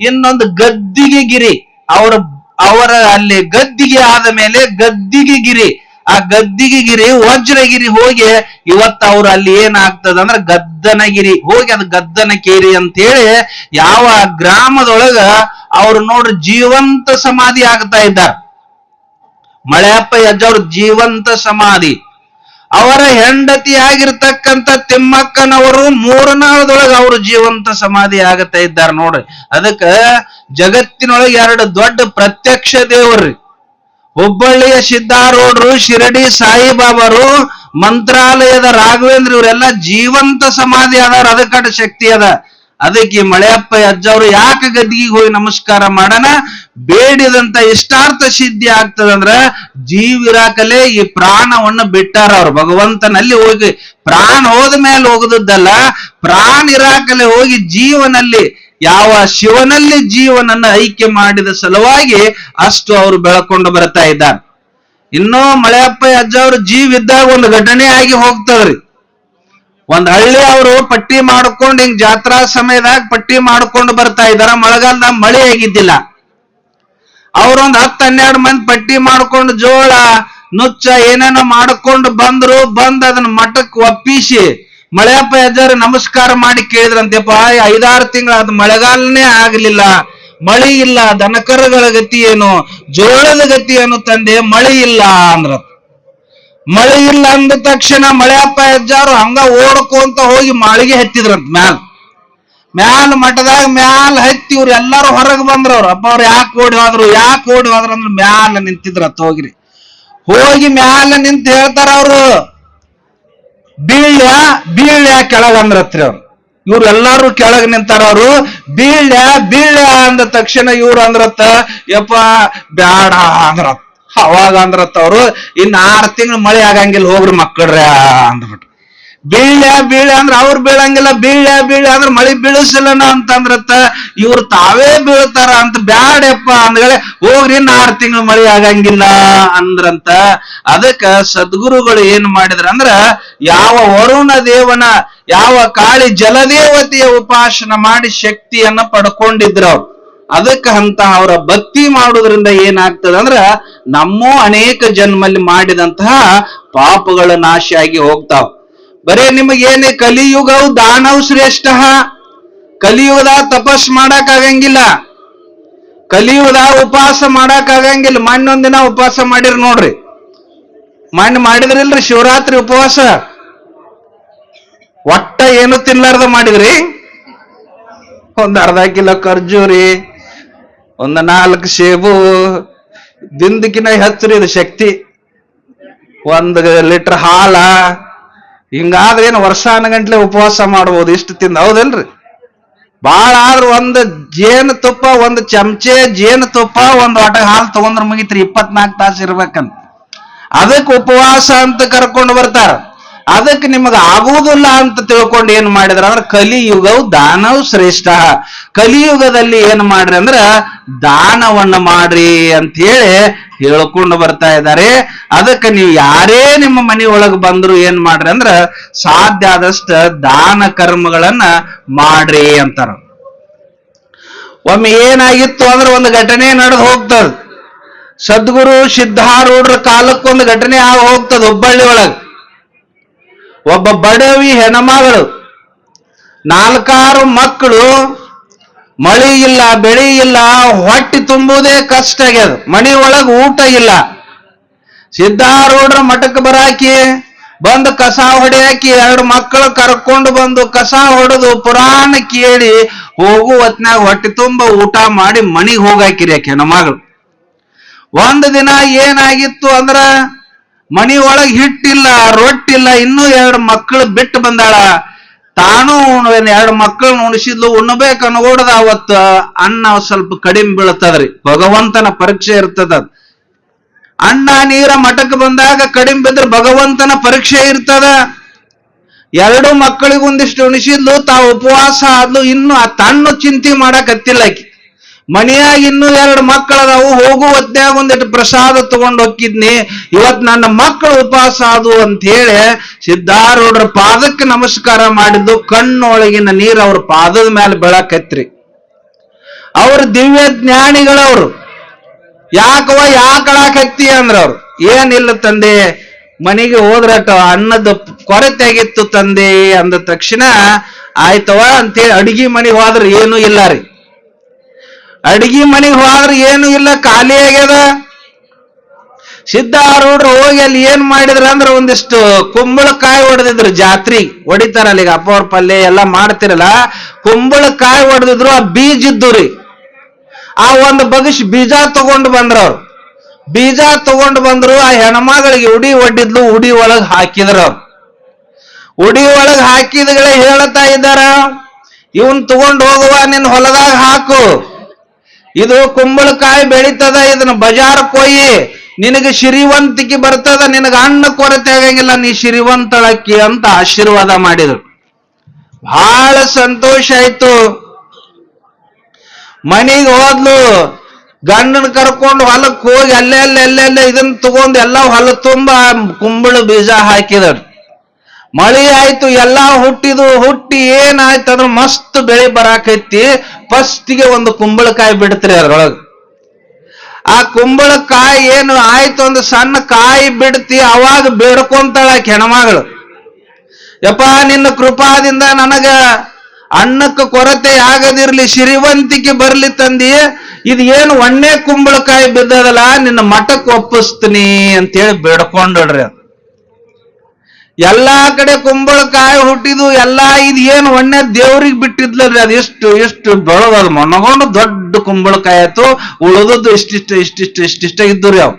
ಇನ್ನೊಂದು ಗದ್ದಿಗೆ ಗಿರಿ. ಅವರ ಅವರ ಅಲ್ಲಿ ಗದ್ದಿಗೆ ಆದ ಮೇಲೆ ಗದ್ದಿಗೆ ಗಿರಿ. ಆ ಗದ್ದಿಗೆ ಗಿರಿ, ವಜ್ರಗಿರಿ ಹೋಗಿ ಇವತ್ತು ಅವ್ರು ಅಲ್ಲಿ ಏನಾಗ್ತದ ಅಂದ್ರೆ ಗದ್ದನಗಿರಿ. ಹೋಗಿ ಅದು ಗದ್ದನಕೇರಿ ಅಂತ ಹೇಳಿ ಯಾವ ಗ್ರಾಮದೊಳಗ ಅವ್ರು ನೋಡ್ರಿ ಜೀವಂತ ಸಮಾಧಿ ಆಗ್ತಾ ಇದ್ದಾರೆ. ಮಳೆಯಪ್ಪ ಯಜ್ಜವ್ರ ಜೀವಂತ ಸಮಾಧಿ. ಅವರ ಹೆಂಡತಿಯಾಗಿರ್ತಕ್ಕಂಥ ತಿಮ್ಮಕ್ಕನವರು ಮೂರನಾಳದೊಳಗೆ ಅವರು ಜೀವಂತ ಸಮಾಧಿ ಆಗತಾ ಇದ್ದಾರೆ ನೋಡ್ರಿ ಅದಕ್ಕ ಜಗತ್ತಿನೊಳಗೆ ಎರಡು ದೊಡ್ಡ ಪ್ರತ್ಯಕ್ಷ ದೇವ್ರಿ. ಹುಬ್ಬಳ್ಳಿಯ ಸಿದ್ದಾರೂಢರು, ಶಿರಡಿ ಸಾಯಿಬಾಬರು, ಮಂತ್ರಾಲಯದ ರಾಘವೇಂದ್ರ ಇವರೆಲ್ಲ ಜೀವಂತ ಸಮಾಧಿ ಅದಾರ ಅದಕ್ಕಟ ಶಕ್ತಿ ಅದ. ಅದಕ್ಕೆ ಮಳೆಯಪ್ಪ ಅಜ್ಜವ್ರು ಯಾಕೆ ಗದ್ದಿಗೆ ಹೋಗಿ ನಮಸ್ಕಾರ ಮಾಡೋಣ? ಬೇಡಿದಂತ ಇಷ್ಟಾರ್ಥ ಸಿದ್ಧಿ ಆಗ್ತದಂದ್ರ ಜೀವಿರಾಕಲೆ ಈ ಪ್ರಾಣವನ್ನ ಬಿಟ್ಟಾರ ಅವ್ರು. ಭಗವಂತನಲ್ಲಿ ಹೋಗಿ ಪ್ರಾಣ ಹೋದ ಮೇಲೆ ಹೋಗುದದ್ದಲ್ಲ, ಪ್ರಾಣ ಇರಾಕಲೆ ಹೋಗಿ ಜೀವನಲ್ಲಿ, ಯಾವ ಶಿವನಲ್ಲಿ ಜೀವನನ್ನ ಐಕ್ಯ ಮಾಡಿದ ಸಲುವಾಗಿ ಅಷ್ಟು ಅವರು ಬೆಳಕೊಂಡು ಬರ್ತಾ ಇದ್ದಾರೆ. ಇನ್ನೂ ಮಳೆಯಪ್ಪ ಅಜ್ಜ ಅವರು ಜೀವಿದ್ದಾಗ ಒಂದು ಘಟನೆ ಆಗಿ ಹೋಗ್ತದ್ರಿ. ಒಂದ್ ಹಳ್ಳಿ ಅವರು ಪಟ್ಟಿ ಮಾಡ್ಕೊಂಡು ಹಿಂಗ್ ಜಾತ್ರಾ ಸಮಯದಾಗ ಪಟ್ಟಿ ಮಾಡ್ಕೊಂಡು ಬರ್ತಾ ಇದಾರ ಮಳೆಗಾಲದಾಗ ಮಳೆ ಆಗಿದ್ದಿಲ್ಲ. ಅವ್ರೊಂದ್ ಹತ್ತ ಹನ್ನೆರಡು ಮಂದಿ ಪಟ್ಟಿ ಮಾಡ್ಕೊಂಡು ಜೋಳ ನುಚ್ಚ ಏನೇನೋ ಮಾಡ್ಕೊಂಡು ಬಂದ್ರು, ಬಂದ್ ಅದನ್ನ ಮಠಕ್ ಒಪ್ಪಿಸಿ. ಮಳೆಯಪ್ಪ ಅಜ್ಜಾರ ನಮಸ್ಕಾರ ಮಾಡಿ ಕೇಳಿದ್ರಂತೆಪ್ಪ ಐದಾರು ತಿಂಗಳ ಅದು ಮಳೆಗಾಲನೇ ಆಗ್ಲಿಲ್ಲ. ಮಳಿ ಇಲ್ಲ, ದನಕರಗಳ ಗತಿ ಏನು? ಜೋಳದ ಗತಿ ಏನು ತಂದೆ? ಮಳಿ ಇಲ್ಲ ಅಂದ್ರ. ಮಳಿ ಇಲ್ಲ ಅಂದ ತಕ್ಷಣ ಮಳೆಯಪ್ಪ ಅಜ್ಜಾರು ಹಂಗ ಓಡ್ಕೊಂತ ಹೋಗಿ ಮಾಳಿಗೆ ಹತ್ತಿದ್ರಂತ ಮ್ಯಾಲ. ಮ್ಯಾಲ ಮಠದಾಗ ಮ್ಯಾಲ ಹತ್ತಿ ಇವ್ರು ಎಲ್ಲಾರು ಹೊರಗೆ ಬಂದ್ರ ಅವ್ರು ಅಪ್ಪ ಅವ್ರು ಯಾಕೆ ಓಡಿ ಹೋದ್ರು, ಯಾಕೆ ಓಡಿ ಹೋದ್ರು ಅಂದ್ರೆ ಮ್ಯಾಲ ನಿಂತಿದ್ರತ್ ಹೋಗ್ರಿ. ಹೋಗಿ ಮ್ಯಾಲ ನಿಂತ ಹೇಳ್ತಾರ ಅವ್ರು. ಬೀಳ್ಯ ಬೀಳ್ಯ ಕೆಳಗ ಅಂದ್ರತ್ರಿ ಅವ್ರು. ಇವ್ರು ಎಲ್ಲಾರು ಕೆಳಗ್ ನಿಂತಾರ ಅವ್ರು. ಬೀಳ್ಯ ಬೀಳ್ಯ ಅಂದ ತಕ್ಷಣ ಇವ್ರು ಅಂದ್ರತ್ತ, ಯಪ್ಪ, ಬ್ಯಾಡ ಅಂದ್ರ ಅವಾಗ ಅಂದ್ರತ್ತ ಅವ್ರು. ಇನ್ ಆರ್ ತಿಂಗಳು ಮಳೆ ಆಗಂಗಿಲ್ಲ ಹೋಗ್ರಿ ಮಕ್ಕಳ್ರ ಅಂದ್ಬಿಟ್ರು ಬೀಳ್ಯ ಬೀಳ್ಯ ಅಂದ್ರ ಅವ್ರು ಬೀಳಂಗಿಲ್ಲ, ಬೀಳ್ಯ ಬೀಳ್ಯ ಅಂದ್ರ ಮಳಿ ಬೀಳಿಸಲ್ಲನ ಅಂತ ಅಂದ್ರತ್ತ ಇವ್ರು ತಾವೇ ಬೀಳ್ತಾರ ಅಂತ ಬ್ಯಾಡಪ್ಪ ಅಂದ್ಗಳೇ, ಹೋಗ್ರಿ ಆರ್ ತಿಂಗಳು ಮಳಿ ಆಗಂಗಿಲ್ಲ ಅಂದ್ರಂತ. ಅದಕ್ಕ ಸದ್ಗುರುಗಳು ಏನ್ ಮಾಡಿದ್ರ ಅಂದ್ರ, ಯಾವ ವರುಣ ದೇವನ, ಯಾವ ಕಾಳಿ ಜಲದೇವತೆಯ ಉಪಾಸನ ಮಾಡಿ ಶಕ್ತಿಯನ್ನ ಪಡ್ಕೊಂಡಿದ್ರು ಅವ್ರು. ಅದಕ್ಕೆ ಅಂತ ಅವರ ಭಕ್ತಿ ಮಾಡೋದ್ರಿಂದ ಏನಾಗ್ತದ ಅಂದ್ರ, ನಮ್ಮೂ ಅನೇಕ ಜನ್ಮಲ್ಲಿ ಮಾಡಿದಂತಹ ಪಾಪಗಳ ನಾಶ ಆಗಿ ಹೋಗ್ತಾವ. ಬರೇ ನಿಮಗೇನು ಕಲಿಯುಗವು ದಾನವ್ ಶ್ರೇಷ್ಠ, ಕಲಿಯುಗದ ತಪಸ್ ಮಾಡಕ್ ಆಗಂಗಿಲ್ಲ ಕಲಿಯುಗದ ಉಪವಾಸ ಮಾಡಕ್ ಆಗಂಗಿಲ್ಲ ಮಣ್ಣೊಂದಿನ ಉಪವಾಸ ಮಾಡಿರ್ ನೋಡ್ರಿ. ಮಣ್ಣು ಮಾಡಿದ್ರಿಲ್ರಿ ಶಿವರಾತ್ರಿ ಉಪವಾಸ. ಒಟ್ಟ ಏನು ತಿನ್ಲಾರ್ದ ಮಾಡಿದ್ರಿ? ಒಂದ್ ಅರ್ಧ ಕಿಲೋ ಖರ್ಜೂರಿ, ಒಂದ್ ನಾಲ್ಕು ಸೇಬು ದಿಂದಕಿನ ಹೆಚ್ಚರಿ ಇದು ಶಕ್ತಿ. ಒಂದು ಲೀಟರ್ ಹಾಲ ಹಿಂಗಾದ್ರೆ ಏನು ವರ್ಷಾನಗಂಟ್ಲೆ ಉಪವಾಸ ಮಾಡ್ಬೋದು, ಇಷ್ಟು ತಿಂದ, ಹೌದಲ್ರಿ? ಭಾಳ ಆದ್ರೆ ಒಂದ್ ಜೇನು ತುಪ್ಪ, ಒಂದ್ ಚಮಚೆ ಜೇನು ತುಪ್ಪ, ಒಂದ್ ಒಟ ಹಾಲು ತಗೊಂಡ್ರ ಮುಗಿತ್ರಿ, ಇಪ್ಪತ್ನಾಲ್ಕು ತಾಸು ಇರ್ಬೇಕಂತ. ಅದಕ್ಕೆ ಉಪವಾಸ ಅಂತ ಕರ್ಕೊಂಡು ಬರ್ತಾರ. ಅದಕ್ಕೆ ನಿಮಗೆ ಆಗುವುದಿಲ್ಲ ಅಂತ ತಿಳ್ಕೊಂಡು ಏನ್ ಮಾಡಿದ್ರ ಅಂದ್ರೆ, ಕಲಿಯುಗವು ದಾನವು ಶ್ರೇಷ್ಠ. ಕಲಿಯುಗದಲ್ಲಿ ಏನ್ ಮಾಡ್ರಿ ಅಂದ್ರ, ದಾನವನ್ನ ಮಾಡ್ರಿ ಅಂತ ಹೇಳಿ ಹೇಳ್ಕೊಂಡು ಬರ್ತಾ ಇದ್ದಾರೆ. ಅದಕ್ಕೆ ನೀವು ಯಾರೇ ನಿಮ್ಮ ಮನೆ ಒಳಗೆ ಬಂದ್ರು ಏನ್ ಮಾಡ್ರಿ ಅಂದ್ರ ಸಾಧ್ಯ ಆದಷ್ಟು ದಾನ ಕರ್ಮಗಳನ್ನ ಮಾಡ್ರಿ ಅಂತಾರ. ಒಮ್ಮೆ ಏನಾಗಿತ್ತು ಅಂದ್ರೆ ಒಂದು ಘಟನೆ ನಡೆದು ಹೋಗ್ತದ. ಸದ್ಗುರು ಸಿದ್ಧಾರೂಢರ ಕಾಲಕ್ಕೊಂದು ಘಟನೆ ಆಗ ಹೋಗ್ತದ ಹುಬ್ಬಳ್ಳಿ ಒಳಗೆ. ಒಬ್ಬ ಬಡವಿ ಹೆಣ್ಮಗಳು, ನಾಲ್ಕಾರು ಮಕ್ಕಳು ಮಳಿ ಇಲ್ಲ, ಬೆಳಿ ಇಲ್ಲ, ಹೊಟ್ಟಿ ತುಂಬುವುದೇ ಕಷ್ಟ ಆಗ್ಯದ. ಮನೆ ಒಳಗೆ ಊಟ ಇಲ್ಲ. ಸಿದ್ಧಾರೂಢರ ಮಠಕ್ಕೆ ಬರಾಕಿ, ಬಂದು ಕಸ ಹೊಡೆಯಾಕಿ, ಎರಡು ಮಕ್ಕಳು ಕರ್ಕೊಂಡು ಬಂದು ಕಸ ಹೊಡೆದು ಪುರಾಣ ಕೇಳಿ ಹೋಗು ಹೊತ್ನಾಗ ಹೊಟ್ಟೆ ತುಂಬ ಊಟ ಮಾಡಿ ಮನಿಗ್ ಹೋಗಾಕಿರಿ ಆಕೆ ನಮ್ಮ ಮಗಳು. ಒಂದು ದಿನ ಏನಾಗಿತ್ತು ಅಂದ್ರ ಮನಿ ಒಳಗ್ ಹಿಟ್ಟಿಲ್ಲ, ರೊಟ್ಟಿಲ್ಲ, ಇನ್ನೂ ಎರಡು ಮಕ್ಕಳು ಬಿಟ್ಟು ಬಂದಾಳ. ತಾನು ಎರಡು ಮಕ್ಕಳು ಉಣಿಸಿದ್ಲು ಉಣ್ಣಬೇಕು ಅವತ್ತು ಅವತ್ತ ಅನ್ನ ಸ್ವಲ್ಪ ಕಡಿಮೆ ಬೀಳ್ತದ್ರಿ ಭಗವಂತನ ಪರೀಕ್ಷೆ ಇರ್ತದ ಅನ್ನ ನೀರ ಮಠಕ್ಕೆ ಬಂದಾಗ ಕಡಿಮೆ ಬಿದ್ರೆ ಭಗವಂತನ ಪರೀಕ್ಷೆ ಇರ್ತದ. ಎರಡು ಮಕ್ಕಳಿಗೆ ಒಂದಿಷ್ಟು ಉಣಿಸಿದ್ಲು, ತಾವು ಉಪವಾಸ ಆದ್ಲು, ಇನ್ನು ಆ ತಣ್ಣು ಚಿಂತೆ ಮಾಡಕ್ ಹತ್ತಿಲ್ಲ ಆಕಿ. ಮನೆಯಾಗ ಇನ್ನೂ ಎರಡು ಮಕ್ಕಳದಾವು, ಹೋಗು ಹೊತ್ನ್ಯಾಗ ಒಂದಿಟ್ಟು ಪ್ರಸಾದ ತಗೊಂಡು ಹೋಗಿದ್ನಿ ಇವತ್ ನನ್ನ ಮಕ್ಕಳು ಉಪವಾಸ ಆದು ಅಂತ ಹೇಳಿ ಸಿದ್ಧಾರೂಢರ ಪಾದಕ್ಕೆ ನಮಸ್ಕಾರ ಮಾಡಿದ್ದು, ಕಣ್ಣೊಳಗಿನ ನೀರು ಅವ್ರ ಪಾದದ ಮೇಲೆ ಬೆಳಕತ್ರಿ. ಅವ್ರ ದಿವ್ಯ ಜ್ಞಾನಿಗಳವ್ರು ಯಾಕವ ಯಾಕಳಾಕತ್ತಿ ಅಂದ್ರ ಅವ್ರು. ಏನಿಲ್ಲ ತಂದೆ, ಮನೆಗೆ ಹೋದ್ರಟ ಅನ್ನದ ಕೊರತೆ ಆಗಿತ್ತು ತಂದೆ ಅಂದ ತಕ್ಷಣ ಆಯ್ತವ ಅಂತೇಳಿ ಅಡಿಗೆ ಮನೆಗೆ ಹೋದ್ರ ಏನು ಇಲ್ಲ ರೀ. ಅಡಿಗೆ ಮನೆಗೆ ಹೋದ್ರ ಏನು ಇಲ್ಲ, ಖಾಲಿ ಆಗ್ಯದ. ಸಿದ್ಧಾರೂಢರು ಹೋಗಿ ಅಲ್ಲಿ ಏನ್ ಮಾಡಿದ್ರ ಅಂದ್ರೆ ಒಂದಿಷ್ಟು ಕುಂಬಳಕಾಯಿ ಹೊಡೆದಿದ್ರು ಜಾತ್ರಿ. ಹೊಡಿತಾರ ಅಲ್ಲಿಗೆ ಅಪ್ಪವ್ರ ಪಲ್ಯ ಎಲ್ಲ ಮಾಡ್ತಿರಲ್ಲ ಕುಂಬಳಕಾಯಿ ಹೊಡೆದಿದ್ರು ಆ ಬೀಜ ಇದ್ದು ರೀ. ಆ ಒಂದು ಬಗಶ್ ಬೀಜ ತಗೊಂಡು ಬಂದ್ರ ಅವ್ರು ಬೀಜ ತಗೊಂಡು ಬಂದ್ರು, ಆ ಹೆಣ್ಮಗಳಿಗೆ ಉಡಿ ಒಡ್ಡಿದ್ಲು, ಉಡಿ ಒಳಗ್ ಹಾಕಿದ್ರ ಉಡಿ ಒಳಗ್ ಹಾಕಿದ್ಗಳೇ ಹೇಳ್ತಾ ಇದ್ದಾರ, ಇವನ್ ತಗೊಂಡು ಹೋಗುವ, ನಿನ್ ಹೊಲದಾಗ ಹಾಕು. ಇದು ಕುಂಬಳಕಾಯಿ ಬೆಳೀತದ, ಇದನ್ನ ಬಜಾರ್ ಕೊಯ್ಯಿ ನಿನಗೆ ಸಿರಿವಂತಿಕೆ ಬರ್ತದ, ನಿನಗೆ ಅಣ್ಣ ಕೊರತೆ ಆಗಂಗಿಲ್ಲ, ನೀ ಸಿರಿವಂತಳಕ್ಕಿ ಅಂತ ಆಶೀರ್ವಾದ ಮಾಡಿದ್ರು. ಬಹಳ ಸಂತೋಷ ಆಯ್ತು. ಮನೆಗೆ ಹೋದ್ಲು. ಗಂಡನ ಕರ್ಕೊಂಡು ಹೊಲಕ್ಕೆ ಹೋಗಿ ಅಲ್ಲೇ ಅಲ್ಲೇ ಅಲ್ಲೇ ಅಲ್ಲೇ ಇದನ್ನ ತಗೊಂಡು ಎಲ್ಲ ಹೊಲ ತುಂಬ ಕುಂಬಳ ಬೀಜ ಹಾಕಿದರು. ಮಳೆ ಆಯ್ತು, ಎಲ್ಲಾ ಹುಟ್ಟಿದು, ಹುಟ್ಟಿ ಏನಾಯ್ತು ಅಂದ್ರೆ ಮಸ್ತ್ ಬೆಳೆ ಬರಾಕೈತಿ. ಫಸ್ಟಿಗೆ ಒಂದು ಕುಂಬಳಕಾಯಿ ಬಿಡ್ತ್ರಿ ಅದ್ರೊಳಗೆ. ಆ ಕುಂಬಳಕಾಯಿ ಏನು ಆಯ್ತು ಒಂದು ಸಣ್ಣ ಕಾಯಿ ಬಿಡ್ತಿ, ಅವಾಗ ಬೇಡ್ಕೊಂತಾಳ ಕೆಣಮಗಳು ಯಪ್ಪ, ನಿನ್ನ ಕೃಪಾದಿಂದ ನನಗ ಅನ್ನಕ್ಕೆ ಕೊರತೆ ಆಗದಿರ್ಲಿ, ಶ್ರೀವಂತಿಕೆ ಬರ್ಲಿ ತಂದಿ ಇದು ಏನು ಒಣ್ಣೆ ಕುಂಬಳಕಾಯಿ ಬಿದ್ದದಲ್ಲ, ನಿನ್ನ ಮಠಕ್ಕೆ ಒಪ್ಪಿಸ್ತೀನಿ ಅಂತೇಳಿ ಬೇಡ್ಕೊಂಡ್ರಿ ಎಲ್ಲಾ ಕಡೆ ಕುಂಬಳಕಾಯಿ ಹುಟ್ಟಿದು ಎಲ್ಲಾ ಇದು ಏನು ಒಣ್ಣೆ ದೇವ್ರಿಗೆ ಬಿಟ್ಟಿದ್ಲರಿ ಅದು. ಎಷ್ಟು ಎಷ್ಟು ಬೆಳಗದು ಮೊನಗೊಂಡು ದೊಡ್ಡ ಕುಂಬಳಕಾಯಿ ಆಯ್ತು. ಉಳಿದದ್ದು ಇಷ್ಟಿಷ್ಟ ಇಷ್ಟಿಷ್ಟ ಇಷ್ಟಿಷ್ಟ ಇದ್ದು ರೀ ಅವು.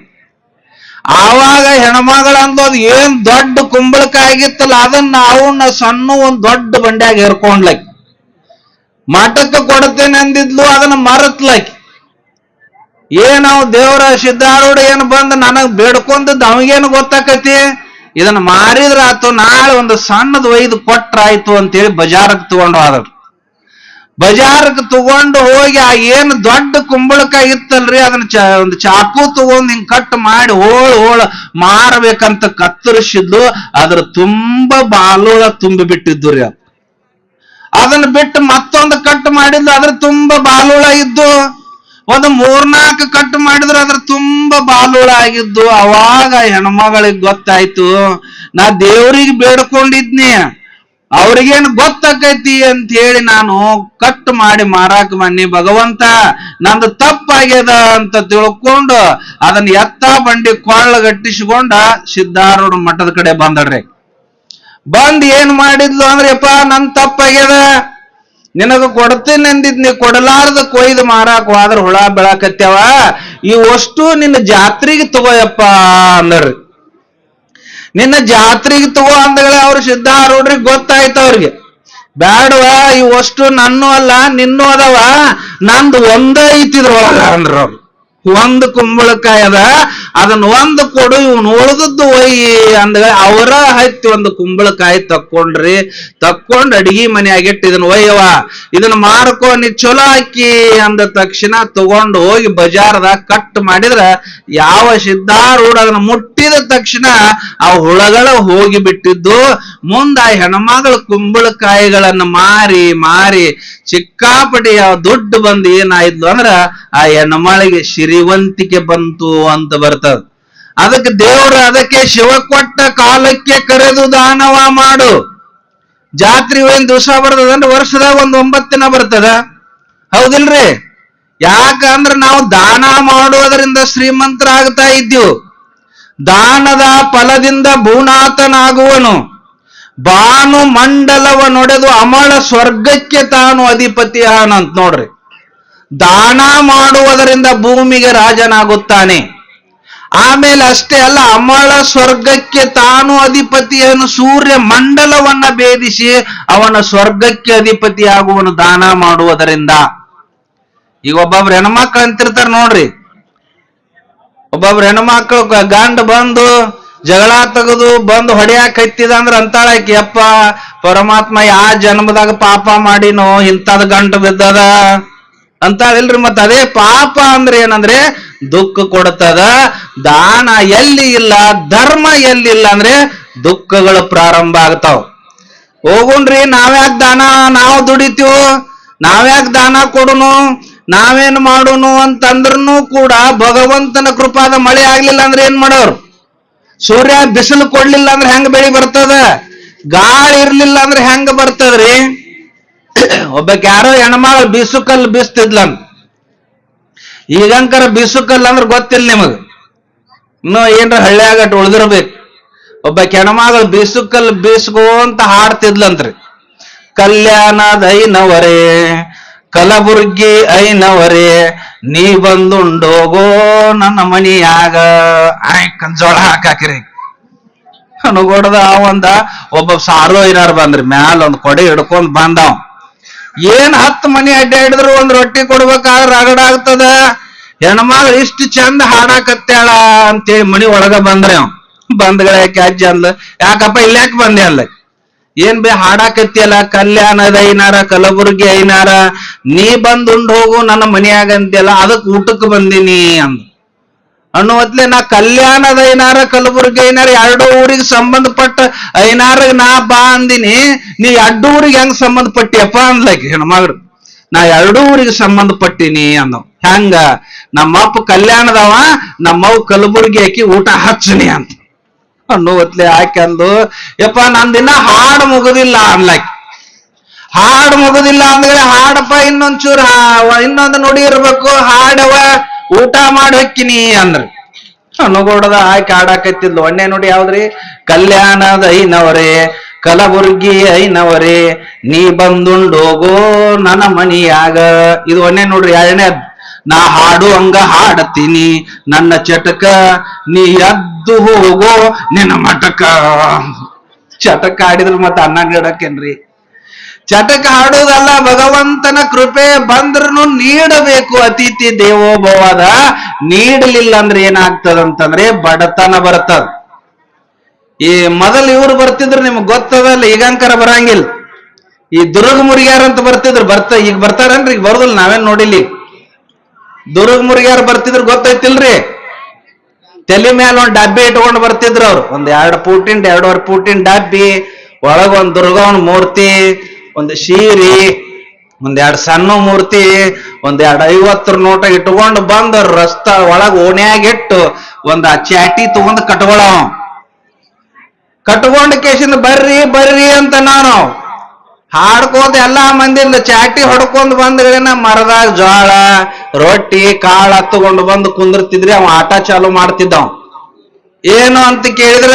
ಆವಾಗ ಹೆಣಮಗಳ ಅಂದೋದು ಏನ್ ದೊಡ್ಡ ಕುಂಬಳಕಾಯಿ ಆಗಿತ್ತಲ್ಲ, ಅದನ್ನ ಅವನ್ನ ಸಣ್ಣ ಒಂದ್ ದೊಡ್ಡ ಬಂಡ್ಯಾಗ ಹೇರ್ಕೊಂಡ್ಲಕ್ ಮಠಕ್ಕೆ ಕೊಡ್ತೇನೆ ಅಂದಿದ್ಲು, ಅದನ್ನ ಮರತ್ಲಾಕಿ. ಏನಾವ್ ದೇವರ ಸಿದ್ಧಾರೂಢ ಏನು ಬಂದು ನನಗ್ ಬೇಡ್ಕೊಂಡದ್ದು ಅವಗೇನು ಗೊತ್ತಾಕತಿ? ಇದನ್ನ ಮಾರಿದ್ರ ಆತು, ನಾಳೆ ಒಂದು ಸಣ್ಣದ ಒಯ್ದು ಕೊಟ್ರಾಯ್ತು ಅಂತೇಳಿ ಬಜಾರಕ್ಕೆ ತಗೊಂಡು ಹೋದ್ರು. ಬಜಾರಕ್ಕೆ ತಗೊಂಡು ಹೋಗಿ ಆ ಏನು ದೊಡ್ಡ ಕುಂಬಳಕಾಯಿ ಇತ್ತಲ್ರಿ, ಅದನ್ನ ಚ, ಒಂದು ಚಾಕು ತಗೊಂಡ್ ಹಿಂಗ್ ಕಟ್ ಮಾಡಿ ಹೋಳು ಹೋಳು ಮಾರಬೇಕಂತ ಕತ್ತರಿಸಿದ್ಲು, ಅದ್ರ ತುಂಬಾ ಬಾಲೋಳ ತುಂಬಿ ಬಿಟ್ಟಿದ್ದು ರೀ ಅದು. ಅದನ್ನ ಬಿಟ್ಟು ಮತ್ತೊಂದು ಕಟ್ ಮಾಡಿದ್ಲು ಅದ್ರ ತುಂಬಾ ಬಾಲುಳ ಇದ್ದು, ಒಂದು ಮೂರ್ನಾಲ್ಕು ಕಟ್ ಮಾಡಿದ್ರೆ ಅದ್ರ ತುಂಬಾ ಬಾಲುಳ ಆಗಿದ್ದು. ಅವಾಗ ಹೆಣ್ಮಗಳಿಗೆ ಗೊತ್ತಾಯ್ತು, ನಾ ದೇವ್ರಿಗೆ ಬೇಡ್ಕೊಂಡಿದ್ನಿ. ಅವ್ರಿಗೇನು ಗೊತ್ತಾಕೈತಿ ಅಂತ ಹೇಳಿ ನಾನು ಕಟ್ ಮಾಡಿ ಮಾರಾಕ್ ಬನ್ನಿ ಭಗವಂತ, ನಂದು ತಪ್ಪಾಗ್ಯದ ಅಂತ ತಿಳ್ಕೊಂಡು ಅದನ್ನ ಎತ್ತ ಬಂಡಿ ಕೊಳ್ಳಗಟ್ಟಿಸಿಕೊಂಡ ಸಿದ್ಧಾರೂಢ ಮಠದ ಕಡೆ ಬಂದಡ್ರಿ ಬಂದ್ ಏನ್ ಮಾಡಿದ್ಲು ಅಂದ್ರೆಪ್ಪ ನನ್ ತಪ್ಪಾಗ್ಯದ. ನಿನಗ ಕೊಡ್ತೀನಿ ಅಂದಿದ್ ನೀ ಕೊಡಲಾರ್ದ ಕೊಯ್ದು ಮಾರಾಕ್ ಹೋದ್ರ ಹುಳ ಬೆಳಕತ್ಯಾವ. ಈ ವಸ್ತು ನಿನ್ನ ಜಾತ್ರೆಗೆ ತಗೋಯಪ್ಪ ಅಂದ್ರಿ. ನಿನ್ನ ಜಾತ್ರೆಗೆ ತಗೋ ಅಂದಗಳೇ ಅವ್ರು ಸಿದ್ಧಾರೂಢ್ರಿಗೆ ಗೊತ್ತಾಯ್ತ ಅವ್ರಿಗೆ. ಬ್ಯಾಡವ ಈ ವಸ್ತು ನನ್ನೂ ಅಲ್ಲ ನಿನ್ನೂ ಅದಾವ. ನಂದು ಒಂದ ಐತಿದ್ರೊಳಗ ಅಂದ್ರ ಅವ್ರು ಒಂದು ಕುಂಬಳಕಾಯಿ ಅದ ಅದನ್ನ ಒಂದು ಕೊಡು, ಇವನು ಉಳಿದದ್ದು ಒಯ್ಯಿ ಅಂದ ಅವರ ಹತ್ತಿ ಒಂದು ಕುಂಬಳಕಾಯಿ ತಕ್ಕೊಂಡ್ರಿ, ತಕ್ಕೊಂಡ್ ಅಡಿಗೆ ಮನೆಯಾಗಿಟ್ಟು ಇದನ್ನ ಒಯ್ಯವ ಇದನ್ನ ಮಾರ್ಕೋ, ನೀ ಚಲೋ ಹಾಕಿ ಅಂದ ತಕ್ಷಣ ತಗೊಂಡು ಹೋಗಿ ಬಜಾರ್ದಾಗ ಕಟ್ ಮಾಡಿದ್ರ, ಯಾವ ಸಿದ್ಧಾರೂಢ ಅದನ್ನ ಮುಟ್ಟಿದ ತಕ್ಷಣ ಆ ಹುಳಗಳ ಹೋಗಿ ಬಿಟ್ಟಿದ್ದು. ಮುಂದ ಆ ಹೆಣ್ಮಗಳ ಕುಂಬಳಕಾಯಿಗಳನ್ನ ಮಾರಿ ಮಾರಿ ಚಿಕ್ಕಾಪಟಿ ಯಾವ ದುಡ್ಡು ಬಂದು ಏನಾಯ್ತು ಅಂದ್ರ, ಆ ಹೆಣ್ಮಳಿಗೆ ಸಿರಿವಂತಿಕೆ ಬಂತು ಅಂತ ಬರ್ತದ. ಅದಕ್ಕೆ ದೇವರು ಅದಕ್ಕೆ ಶಿವ ಕೊಟ್ಟ ಕಾಲಕ್ಕೆ ಕರೆದು ದಾನವ ಮಾಡು. ಜಾತ್ರೆ ಒಂದ್ ದಿವಸ ಬರ್ತದಂದ್ರೆ ವರ್ಷದಾಗ ಒಂದ್ ಒಂಬತ್ತು ದಿನ ಬರ್ತದ. ಹೌದಿಲ್ರಿ? ಯಾಕಂದ್ರೆ ನಾವು ದಾನ ಮಾಡುವುದರಿಂದ ಶ್ರೀಮಂತರಾಗ್ತಾ ಇದ್ದೀವಿ. ದಾನದ ಫಲದಿಂದ ಭೂನಾಥನಾಗುವನು. ಬಾನು ಮಂಡಲವ ನೊಡೆದು ಅಮಳ ಸ್ವರ್ಗಕ್ಕೆ ತಾನು ಅಧಿಪತಿ ಅಂತ ನೋಡ್ರಿ. ದಾನ ಮಾಡುವುದರಿಂದ ಭೂಮಿಗೆ ರಾಜನಾಗುತ್ತಾನೆ. ಆಮೇಲೆ ಅಷ್ಟೇ ಅಲ್ಲ, ಅಮಳ ಸ್ವರ್ಗಕ್ಕೆ ತಾನು ಅಧಿಪತಿಯನ್ನು ಸೂರ್ಯ ಮಂಡಲವನ್ನ ಭೇದಿಸಿ ಅವನ ಸ್ವರ್ಗಕ್ಕೆ ಅಧಿಪತಿಯಾಗುವನು ದಾನ ಮಾಡುವುದರಿಂದ. ಈಗ ಒಬ್ಬೊಬ್ರು ಹೆಣ್ಮಕ್ಳು ಅಂತಿರ್ತಾರ ನೋಡ್ರಿ. ಒಬ್ಬೊಬ್ರು ಹೆಣ್ಮಕ್ಳು ಗಂಡ ಬಂದು ಜಗಳ ತೆಗೆದು ಬಂದು ಹೊಡೆಯಾಕ ಹತ್ತಿದ ಅಂದ್ರ ಅಂತಾಳಕಿ ಅಪ್ಪ ಪರಮಾತ್ಮ ಯಾ ಜನ್ಮದಾಗ ಪಾಪ ಮಾಡಿನೋ, ಇಂಥದ್ ಗಂಟ ಬಿದ್ದದ? ಅಂತಾಳಿಲ್ರಿ ಮತ್ತ ಅದೇ ಪಾಪ ಅಂದ್ರೆ ಏನಂದ್ರೆ ದುಃಖ ಕೊಡ್ತದ. ದಾನ ಎಲ್ಲಿ ಇಲ್ಲ, ಧರ್ಮ ಎಲ್ಲಿ ಇಲ್ಲ ಅಂದ್ರೆ ದುಃಖಗಳು ಪ್ರಾರಂಭ ಆಗ್ತಾವ. ಹೋಗುಣ್ರಿ, ನಾವ್ಯಾಕ್ ದಾನ, ನಾವು ದುಡಿತೀವ, ನಾವ್ಯಾಕ್ ದಾನ ಕೊಡುನು, ನಾವೇನ್ ಮಾಡುನು ಅಂತಂದ್ರೂ ಕೂಡ ಭಗವಂತನ ಕೃಪಾದ ಮಳೆ ಆಗ್ಲಿಲ್ಲ ಅಂದ್ರೆ ಏನ್ ಮಾಡೋರು? ಸೂರ್ಯ ಬಿಸಿಲು ಕೊಡ್ಲಿಲ್ಲ ಅಂದ್ರೆ ಹೆಂಗ್ ಬೆಳಿ ಬರ್ತದ? ಗಾಳಿ ಇರ್ಲಿಲ್ಲ ಅಂದ್ರೆ ಹೆಂಗ ಬರ್ತದ್ರಿ? ಒಬ್ಬಕ್ ಯಾರೋ ಹೆಣ್ಮಗಳು ಬೀಸುಕಲ್ಲು ಬೀಸ್ತಿದ್ಲಂತ. ಈಗಂಕರ ಬೀಸುಕಲ್ಲ ಅಂದ್ರೆ ಗೊತ್ತಿಲ್ಲ ನಿಮಗೆ. ಇನ್ನು ಏನ್ರ ಹಳ್ಳಿಯಾಗಟ್ ಉಳಿದಿರ್ಬೇಕು. ಒಬ್ಬ ಹೆಣ್ಮಗಳು ಬೀಸುಕಲ್ಲು ಬೀಸ್ಕೋಂತ ಹಾಡ್ತಿದ್ಲಂತ್ರಿ. ಕಲ್ಯಾಣದ ಐನವರೇ ಕಲಬುರ್ಗಿ ಐನವರೇ, ನೀ ಬಂದುಂಡೋಗೋ ನನ್ನ ಮನಿಯಾಗ. ಆಯ್, ಕಂಜೋಳ ಹಾಕಾಕಿರಿ. ಅನುಗೋಡದ ಅವಂದ ಒಬ್ಬ ಸಾರೋ ಏನಾರು ಬಂದ್ರಿ. ಮ್ಯಾಲ ಒಂದ್ ಕೊಡೆ ಹಿಡ್ಕೊಂಡ್ ಬಂದವ್. ಏನ್ ಹತ್ತು ಮನಿ ಅಡ್ಡಾಡಿದ್ರು ಒಂದ್ ರೊಟ್ಟಿ ಕೊಡ್ಬೇಕಾದ್ರೆ ರಗಡ ಆಗ್ತದ? ಹೆಣ್ಮಗಳು ಇಷ್ಟು ಚಂದ ಹಾಡಾಕತ್ತಾಳ ಅಂತೇಳಿ ಮನಿ ಒಳಗ ಬಂದ್ರೆ ಅವ್. ಬಂದ್ಗಳ ಯಾಕೆ ಅಜ್ಜಿ ಯಾಕಪ್ಪ ಇಲ್ಯಾಕ್ ಬಂದೆ ಅಲ್ಲ ಏನ್ ಬೇ ಹಾಡಾಕತ್ತಿಯಲ್ಲ ಕಲ್ಯಾಣದ ಐನಾರ, ಕಲಬುರ್ಗಿ ಐನಾರ, ನೀ ಬಂದ್ ಉಂಡ್ ಹೋಗು ನನ್ನ ಮನಿಯಾಗ ಅಂತೆಲ್ಲ ಅದಕ್ ಊಟಕ್ಕೆ ಬಂದಿನಿ ಅಂದ ಅನ್ನುವತ್ಲೆ ನಾ ಕಲ್ಯಾಣದ ಐನಾರ, ಕಲಬುರ್ಗಿ ಏನಾರ ಎರಡು ಊರಿಗೆ ಸಂಬಂಧಪಟ್ಟ ಐನಾರ ನಾ ಬಾ ಅಂದಿನಿ. ನೀ ಎರಡು ಊರಿಗೆ ಹೆಂಗ್ ಸಂಬಂಧಪಟ್ಟಿಯಪ್ಪ ಅಂದ್ಲಕ್ಕೆ ಹೆಣ್ಮಗಳು. ನಾ ಎರಡು ಊರಿಗೆ ಸಂಬಂಧಪಟ್ಟಿನಿ ಅನ್ನೋ ಹೆಂಗ? ನಮ್ಮಪ್ಪ ಕಲ್ಯಾಣದವ, ನಮ್ಮವ್ ಕಲಬುರ್ಗಿ ಹಾಕಿ ಊಟ ಹಚ್ಚನಿ ಅಂತ. ಅನ್ನುವತ್ಲೆ ಹಾಕಂದು ಅಂದು ಯಪ್ಪ ನಂದಿನ ಹಾಡು ಮುಗುದಿಲ್ಲ ಅನ್ಲಕ್ಕೆ ಹಾಡು ಮುಗುದಿಲ್ಲ ಅಂದ್ರೆ ಹಾಡಪ್ಪ ಇನ್ನೊಂಚೂರು ಚೂರ ಇನ್ನೊಂದು ನುಡಿ ಇರ್ಬೇಕು ಹಾಡವ ಊಟ ಮಾಡಿ ಹೊಕ್ಕಿನಿ ಅಂದ್ರಿ. ಅನುಗೋಡದ ಆಯ್ಕೆ ಆಡಾಕತ್ತಿದ್ಲು ಒಣ್ಣೆ ನೋಡಿ ಯಾವ್ದ್ರಿ? ಕಲ್ಯಾಣದ ಐನವರೇ, ಕಲಬುರ್ಗಿ ಐನವರೇ, ನೀ ಬಂದುಂಡೋಗೋ ನನ್ನ ಮನಿಯಾಗ. ಇದು ಒಣ್ಣೆ ನೋಡ್ರಿ ಎರಡನೇ ನಾ ಹಾಡು ಹಂಗ ಹಾಡತೀನಿ ನನ್ನ ಚಟಕ ನೀ ಎದ್ದು ಹೋಗೋ ನಿನ್ನ ಮಟಕ. ಚಟಕ ಆಡಿದ್ರ ಮತ್ತೆ ಅನ್ನ ಗಿಡಕ್ಕೇನ್ರಿ? ಚಟಕ ಹಾಡುವುದಲ್ಲ, ಭಗವಂತನ ಕೃಪೆ ಬಂದ್ರೂ ನೀಡಬೇಕು ಅತಿಥಿ ದೇವೋಭವದ. ನೀಡಲಿಲ್ಲ ಅಂದ್ರೆ ಏನಾಗ್ತದಂತಂದ್ರೆ ಬಡತನ ಬರ್ತದ. ಈ ಮೊದಲು ಇವ್ರು ಬರ್ತಿದ್ರು, ನಿಮ್ಗೆ ಗೊತ್ತದಲ್ಲ ಈಗಂಕರ ಬರಂಗಿಲ್ಲ. ಈ ದುರ್ಗ ಮುರಿಗ್ಯಾರ ಅಂತ ಬರ್ತಿದ್ರು, ಬರ್ತ, ಈಗ ಬರ್ತಾರನ್ರಿ? ಈಗ ಬರೋದಿಲ್ಲ, ನಾವೇನ್ ನೋಡಿಲಿ. ದುರ್ಗ ಮುರಿಗ್ಯಾರ ಬರ್ತಿದ್ರು ಗೊತ್ತೈತಿಲ್ರಿ ತಲೆ ಮೇಲೆ ಒಂದ್ ಡಬ್ಬಿ ಇಟ್ಕೊಂಡು ಬರ್ತಿದ್ರು ಅವ್ರು. ಒಂದ್ ಎರಡು ಪೂಟಿನ್, ಎರಡೂವರೆ ಪೂಟಿನ್ ಡಬ್ಬಿ ಒಳಗ ಒಂದ್ ದುರ್ಗವನ್ ಮೂರ್ತಿ ಒಂದು ಶೀರಿ ಒಂದೆರಡು ಸಣ್ಣ ಮೂರ್ತಿ ಒಂದೆರಡು ಐವತ್ತರ ನೋಟ ಇಟ್ಕೊಂಡು ಬಂದು ರಸ್ತ ಒಳಗ ಓಣ್ಯಾಗಿಟ್ಟು ಒಂದ್ ಆ ಚಾಟಿ ತಗೊಂಡು ಕಟ್ಕೊಳ ಕಟ್ಕೊಂಡು ಕೇಸಿಂದ ಬರ್ರಿ ಬರ್ರಿ ಅಂತ ನಾನು. ಹಾಡ್ಕೋತ ಎಲ್ಲಾ ಮಂದಿಂದ ಚಾಟಿ ಹೊಡ್ಕೊಂಡ್ ಬಂದ್ಗಳೇನ ಮರದಾಗ ಜೋಳ ರೊಟ್ಟಿ, ಕಾಳು ಹತ್ತುಕೊಂಡು ಬಂದು ಕುಂದಿರ್ತಿದ್ರಿ ಅವ ಆಟ ಚಾಲು ಮಾಡ್ತಿದ್ದ ಏನು ಅಂತ ಕೇಳಿದ್ರ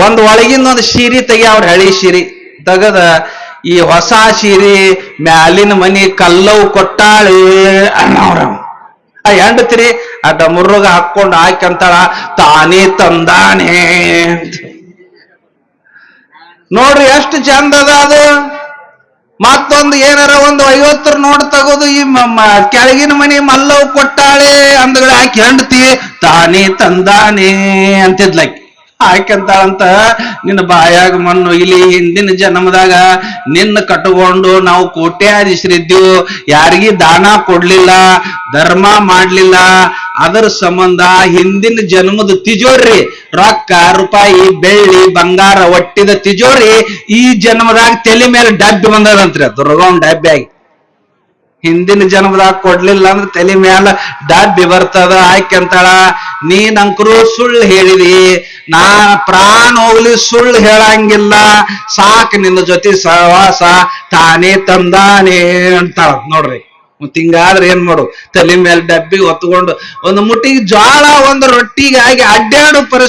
ಒಂದ್ ಒಳಗಿಂದ ಒಂದು ಸೀರೆ ತೆಗಿಯವ್ರ ಹಳಿ ಸೀರೆ ತೆಗದ ಈ ಹೊಸ ಸೀರೆ ಮ್ಯಾಲಿನ ಮನಿ ಕಲ್ಲವು ಕೊಟ್ಟಾಳೆ ಅನ್ನವ್ರ ಆ ಹೆಂಡತಿರಿ ಆ ಡಮುರ್ಗ ಹಾಕೊಂಡು ಹಾಕಂತಾಳ ತಾನೇ ತಂದಾನೆ. ನೋಡ್ರಿ ಎಷ್ಟು ಚಂದ ಅದ. ಅದು ಮತ್ತೊಂದು ಏನಾರ ಒಂದು ಐವತ್ತರ ನೋಡ್ ತಗೋದು ಈ ಕೆಳಗಿನ ಮನಿ ಮಲ್ಲವ್ ಕೊಟ್ಟಾಳೆ ಅಂದ್ಗಳು ಹಾಕಿ ಹೆಂಡತಿ, ತಾನೇ ತಂದಾನೆ ಅಂತಿದ್ಲಕ್ಕೆ ಆಯ್ಕಂತಾಳಂತ ನಿನ್ನ ಬಾಯಾಗ ಮಣ್ಣು ಇಲ್ಲಿ ಹಿಂದಿನ ಜನ್ಮದಾಗ ನಿನ್ನ ಕಟ್ಟಕೊಂಡು ನಾವು ಕೋಟ್ಯಾಧೀಶರಿದ್ದೀವು ಯಾರಿಗಿ ದಾನ ಕೊಡ್ಲಿಲ್ಲ, ಧರ್ಮ ಮಾಡ್ಲಿಲ್ಲ, ಅದರ ಸಂಬಂಧ ಹಿಂದಿನ ಜನ್ಮದ ತಿಜೋರಿ ರೊಕ್ಕ, ರೂಪಾಯಿ, ಬೆಳ್ಳಿ, ಬಂಗಾರ ಒಟ್ಟಿದ ತಿಜೋರಿ ಈ ಜನ್ಮದಾಗ ತಲೆ ಮೇಲೆ ಡಬ್ಬಿ ಬಂದದಂತ್ರಿ, ದುರ್ಗಮ್ ಡಬ್ಬಿ ಆಗಿ. ಹಿಂದಿನ ಜನ್ಮದಾಗ ಕೊಡ್ಲಿಲ್ಲ ಅಂದ್ರೆ ತಲೆ ಮ್ಯಾಲ ಡಬ್ಬಿ ಬರ್ತದ. ಆಯ್ಕೆಂತಾಳ ನೀನ್ ಅಂಕರು ಸುಳ್ಳು ಹೇಳಿದಿ. ನಾ ಪ್ರಾಣ ಹೋಗ್ಲಿ ಸುಳ್ಳು ಹೇಳಂಗಿಲ್ಲ. ಸಾಕ್ ನಿನ್ನ ಜೊತೆ ಸಹವಾಸ. ತಾನೇ ತಂದಾನೆ ಅಂತಾಳ. ನೋಡ್ರಿ ತಿಂಗಾದ್ರೆ ಏನ್ ಮಾಡು. ತಲೆ ಮೇಲೆ ಡಬ್ಬಿ ಹೊತ್ಕೊಂಡು ಒಂದು ಮುಟ್ಟಿಗೆ ಜ್ವಾಳ, ಒಂದು ರೊಟ್ಟಿಗಾಗಿ ಅಡ್ಡಾಡು ಪರಿಸ್ಥಿತಿ